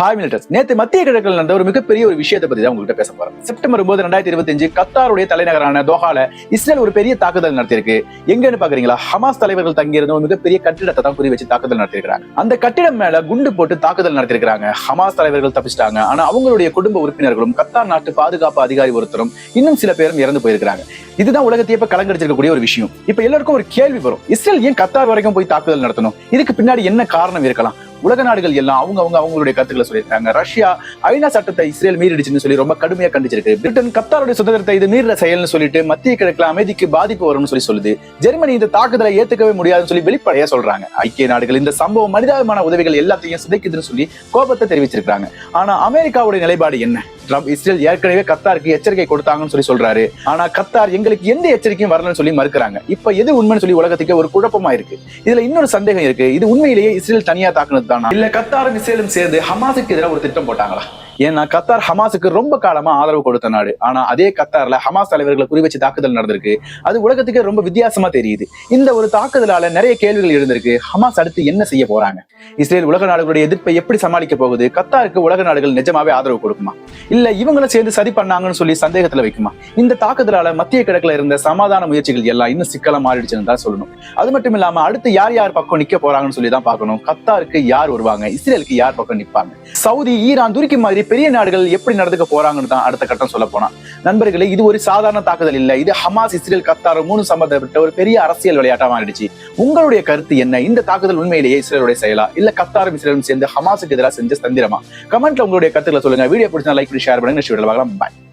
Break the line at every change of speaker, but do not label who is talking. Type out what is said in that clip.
Hi மில்டர்ஸ் நேத்து மத்திய கிழக்கில் நடந்த ஒரு மிகப்பெரிய ஒரு விஷயத்தை பத்தி தான் உங்கள்கிட்ட பேச போறேன் செப்டம்பர் ஒன்பது ரெண்டாயிரத்தி இருபத்தஞ்சு கத்தாருடைய தலைநகரான தோஹால இஸ்ரேல் ஒரு பெரிய தாக்குதல் நடத்தியிருக்கு. எங்கன்னு பாக்குறீங்களா? ஹமாஸ் தலைவர்கள் தங்கியிருந்த ஒரு மிகப்பெரிய கட்டிடத்தை தான் குறி வச்சு தாக்குதல் நடத்திருக்காங்க அந்த கட்டிடம் மேல குண்டு போட்டு தாக்குதல் நடத்திருக்காங்க ஹமாஸ் தலைவர்கள் தப்பிச்சிட்டாங்க. ஆனா அவங்களுடைய குடும்ப உறுப்பினர்களும் கத்தார் நாட்டு பாதுகாப்பு அதிகாரி ஒருத்தரும் இன்னும் சில பேரும் இறந்து போயிருக்காங்க இதுதான் உலகத்தையே இப்ப கலங்கடிச்சிருக்கக்கூடிய ஒரு விஷயம். இப்ப எல்லாருக்கும் ஒரு கேள்வி வரும். இஸ்ரேல் ஏன் கத்தார் வரைக்கும் போய் தாக்குதல் நடத்தணும்? இதுக்கு பின்னாடி என்ன காரணம் இருக்கலாம்? உலக நாடுகள் எல்லாம் அவங்க அவங்க அவங்களுடைய கருத்துக்களை சொல்லியிருக்காங்க. ரஷ்யா ஐநா சட்டத்தை இஸ்ரேல் மீறிடுச்சுன்னு சொல்லி ரொம்ப கடுமையா கண்டிச்சிருக்கு. பிரிட்டன் கத்தாருடைய சுதந்திரத்தை இது மீறின செயல்னு சொல்லிட்டு மத்திய கிழக்குல அமைதிக்கு பாதிப்பு வரும்னு சொல்லி சொல்லுது. ஜெர்மனி இந்த தாக்குதலை ஏத்துக்கவே முடியாதுன்னு சொல்லி வெளிப்படையா சொல்றாங்க. ஐக்கிய நாடுகள் இந்த சம்பவம் மனிதாபிமான உதவிகள் எல்லாத்தையும் சிதைக்குதுன்னு சொல்லி கோபத்தை தெரிவிச்சிருக்காங்க ஆனா அமெரிக்காவுடைய நிலைப்பாடு என்ன? ட்ரம்ப் இஸ்ரேல் ஏற்கனவே கத்தாருக்கு எச்சரிக்கை கொடுத்தாங்கன்னு சொல்லி சொல்றாரு. ஆனா கத்தார் எங்களுக்கு எந்த எச்சரிக்கையும் வரலன்னு சொல்லி மறுக்கிறாங்க. இப்ப எது உண்மைன்னு சொல்லி உலகத்துக்கு ஒரு குழப்பமா இருக்கு இதுல இன்னொரு சந்தேகம் இருக்கு. இது உண்மையிலேயே இஸ்ரேல் தனியா தாக்குனது தானா இல்ல கத்தாரும் இஸ்ரேலும் சேர்ந்து ஹமாஸுக்கு எதிராக ஒரு திட்டம் போட்டாங்களா? ஏன்னா கத்தார் ஹமாஸுக்கு ரொம்ப காலமா ஆதரவு கொடுத்த நாடு. ஆனா அதே கத்தார்ல ஹமாஸ் தலைவர்களை குறி வச்சு தாக்குதல் நடந்திருக்கு. அது உலகத்துக்கு ரொம்ப வித்தியாசமா தெரியுது. இந்த ஒரு தாக்குதலால நிறைய கேள்விகள் எழுந்திருக்கு. ஹமாஸ் அடுத்து என்ன செய்ய போறாங்க? இஸ்ரேல் உலக நாடுகளுடைய எதிர்ப்பை எப்படி சமாளிக்க போகுது? கத்தாருக்கு உலக நாடுகள் நிஜமாவே ஆதரவு கொடுக்குமா? இல்ல இவங்களை சேர்ந்து சரி பண்ணாங்கன்னு சொல்லி சந்தேகத்துல வைக்குமா? இந்த தாக்குதலால மத்திய கிழக்குல இருந்த சமாதான முயற்சிகள் எல்லாம் இன்னும் சிக்கலா மாறிடுச்சுன்னு தான் சொல்லணும். அது மட்டும் இல்லாம அடுத்து யார் யார் பக்கம் நிக்க போறாங்கன்னு சொல்லி தான் பார்க்கணும். கத்தாருக்கு யார் வருவாங்க? இஸ்ரேலுக்கு யார் பக்கம் நிப்பாங்க? சவுதி ஈரான் துருக்கி மாதிரி பெரிய நாடுகள் எப்படி நடந்துக்க போறாங்கன்னு தான் அடுத்த கட்டம் சொல்ல போனா. நண்பர்களே இது ஒரு சாதாரண தாக்குதல் இல்ல. இது ஹமாஸ் இஸ்ரேல் கத்தார் மூணு சம்பந்தப்பட்ட ஒரு பெரிய அரசியல் விளையாட்டா மாறிடுச்சு. உங்களுடைய கருத்து என்ன? இந்த தாக்குதல் உண்மையிலேயே இஸ்ரேலுடைய செயலா? இல்ல கத்தாரும் இஸ்ரேலும் சேர்ந்து ஹமாஸுக்கு எதிராக செஞ்ச தந்திரமா? கமெண்ட்ல உங்களுடைய கருத்துக்களை சொல்லுங்க. வீடியோ பிடிச்சா லைக் பண்ணி ஷேர் பண்ணுங்க பாய்